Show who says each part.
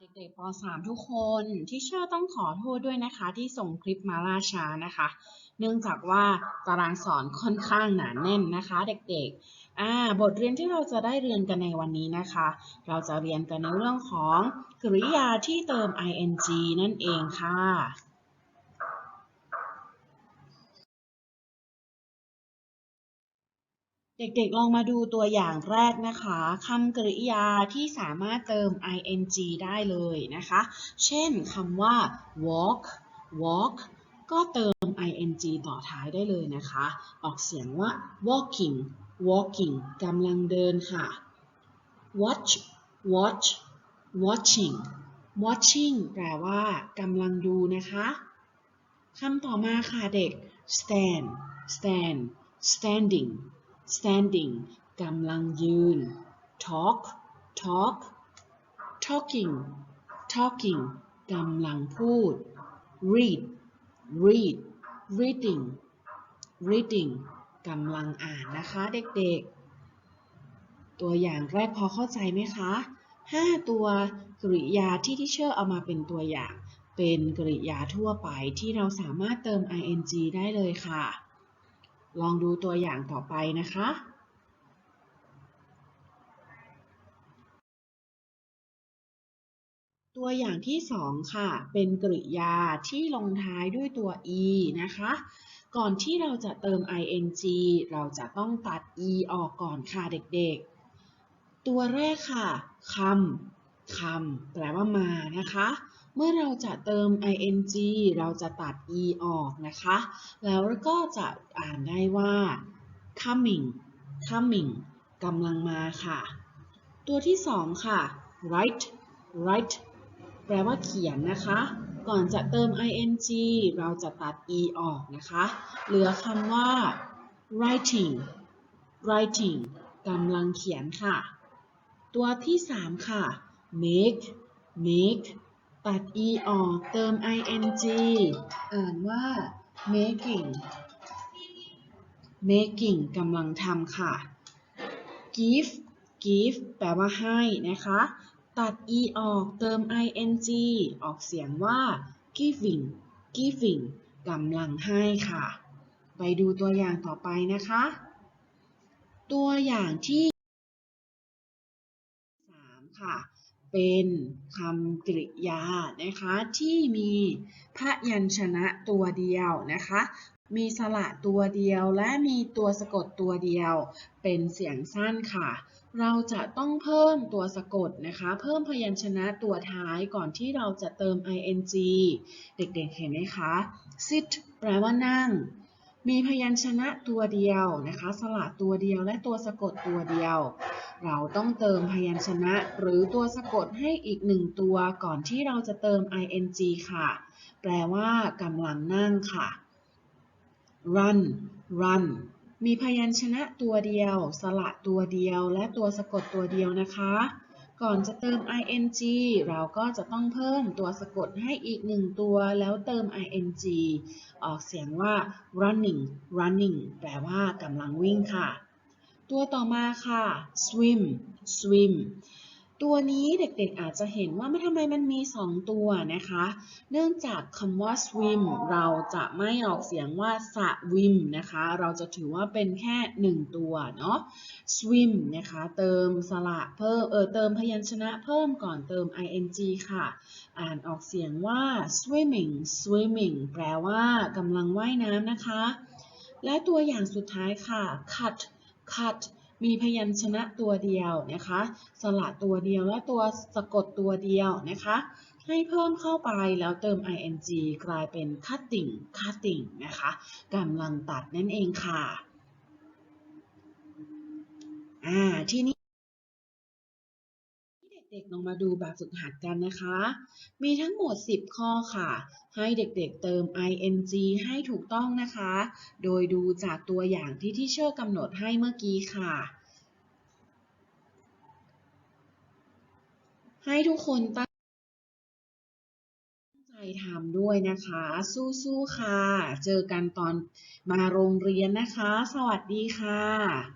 Speaker 1: เด็กๆป .3 ทุกคนที่เชื่อต้องขอโทษด้วยนะคะที่ส่งคลิปมาล่าช้านะคะ เนื่องจากว่าตารางสอนค่อนข้างหนาแน่นนะคะ เด็กๆอ่าบทเรียนที่เราจะได้เรียนกันในวันนี้นะคะ เราจะเรียนกันในเรื่องของกริยาที่เติม ing นั่นเองค่ะ เด็กๆ ลองมาดูตัวอย่างแรกนะคะคำกริยาที่สามารถเติม ing ได้เลยนะคะ เช่นคำว่า walk walk ก็เติม ing ต่อท้ายได้เลยนะคะ ออกเสียงว่า walking walking กำลังเดินค่ะ watch watch watching watching แปลว่ากำลังดูนะคะคำต่อมาค่ะเด็ก stand stand standing standing กำลังยืน talk talk talking talking กำลังพูด read read reading reading กำลังอ่านนะคะเด็กๆ ตัวอย่างแรกพอเข้าใจไหมคะ 5 ตัวกริยาที่ที่เชอร์เอามาเป็นตัวอย่าง เป็นกริยาทั่วไปที่เราสามารถเติม ing ได้เลยค่ะ ลองดูตัวอย่างต่อไปนะคะ ตัวอย่างที่ 2 ค่ะ เป็นกริยาที่ลงท้ายด้วยตัว e นะคะ ก่อนที่เราจะเติม ing เราจะต้องตัด e ออกก่อนค่ะเด็กๆ ตัวแรกค่ะคำคำแปลว่ามานะคะ เมื่อเราจะเติม ing เราจะตัด e ออกนะคะ แล้วก็จะอ่านได้ว่า coming coming กำลังมาค่ะ ตัวที่สองค่ะ write write แปลว่าเขียนนะคะ ก่อนจะเติม ing เราจะตัด e ออกนะคะ เหลือคำว่า writing writing กำลังเขียนค่ะ ตัวที่สามค่ะ make make ตัด e ออก เติม ing อ่านว่า making making กำลังทำค่ะ give give แปลว่าให้นะคะ ตัด e ออก เติม ing ออกเสียงว่า giving giving กำลังให้ค่ะ ไปดูตัวอย่างต่อไปนะคะ ตัวอย่างที่ 3 ค่ะ เป็นคำกริยานะคะที่มีพยัญชนะตัวเดียวนะคะมีสระตัวเดียวและมีตัวสะกดตัวเดียว เป็นเสียงสั้นค่ะ เราจะต้องเพิ่มตัวสะกดนะคะ เพิ่มพยัญชนะตัวท้ายก่อนที่เราจะเติม ing เด็กๆเห็นไหมคะ sit แปลว่านั่ง มีพยัญชนะตัวเดียวนะคะ สระตัวเดียวและตัวสะกดตัวเดียว เราต้องเติมพยัญชนะหรือตัวสะกดให้อีกหนึ่งตัวก่อนที่เราจะเติม ing ค่ะ แปลว่ากำลังนั่งค่ะ run run มีพยัญชนะตัวเดียว สระตัวเดียว และตัวสะกดตัวเดียวนะคะ ก่อนจะเติม ing เราก็จะต้องเพิ่มตัวสะกดให้อีกหนึ่งตัวแล้วเติม ing ออกเสียงว่า running running แปลว่ากำลังวิ่งค่ะ ตัวต่อมาค่ะ swim swim ตัวนี้เด็กๆอาจจะเห็นว่าไม่ทำไมมันมี 2 ตัวนะคะ เนื่องจากคำว่า swim เราจะไม่ออกเสียงว่าสะวิมนะคะ เราจะถือว่าเป็นแค่ 1 ตัวเนาะ swim นะคะ เติมสระเพิ่มเออเติมพยัญชนะเพิ่มก่อนเติม ing ค่ะ อ่านออกเสียงว่า swimming swimming แปลว่ากำลังว่ายน้ำนะคะ และตัวอย่างสุดท้ายค่ะ cut cut มีพยัญชนะตัวเดียวนะคะ สระตัวเดียวและตัวสะกดตัวเดียวนะคะ ให้เพิ่มเข้าไปแล้วเติม ing กลายเป็นคัดติ่งคัดติ่งนะคะกำลังตัดนั่นเองค่ะ อ่า ที่นี้ เด็กๆลองมาดูแบบฝึกหัดกันนะคะ มีทั้งหมด 10 ข้อค่ะ ให้เด็กๆเติม ing ให้ถูกต้องนะคะ โดยดูจากตัวอย่างที่ที่เชอร์กำหนดให้เมื่อกี้ค่ะ ให้ทุกคนตั้งใจทำด้วยนะคะ สู้ๆค่ะ เจอกันตอนมาโรงเรียนนะคะ สวัสดีค่ะ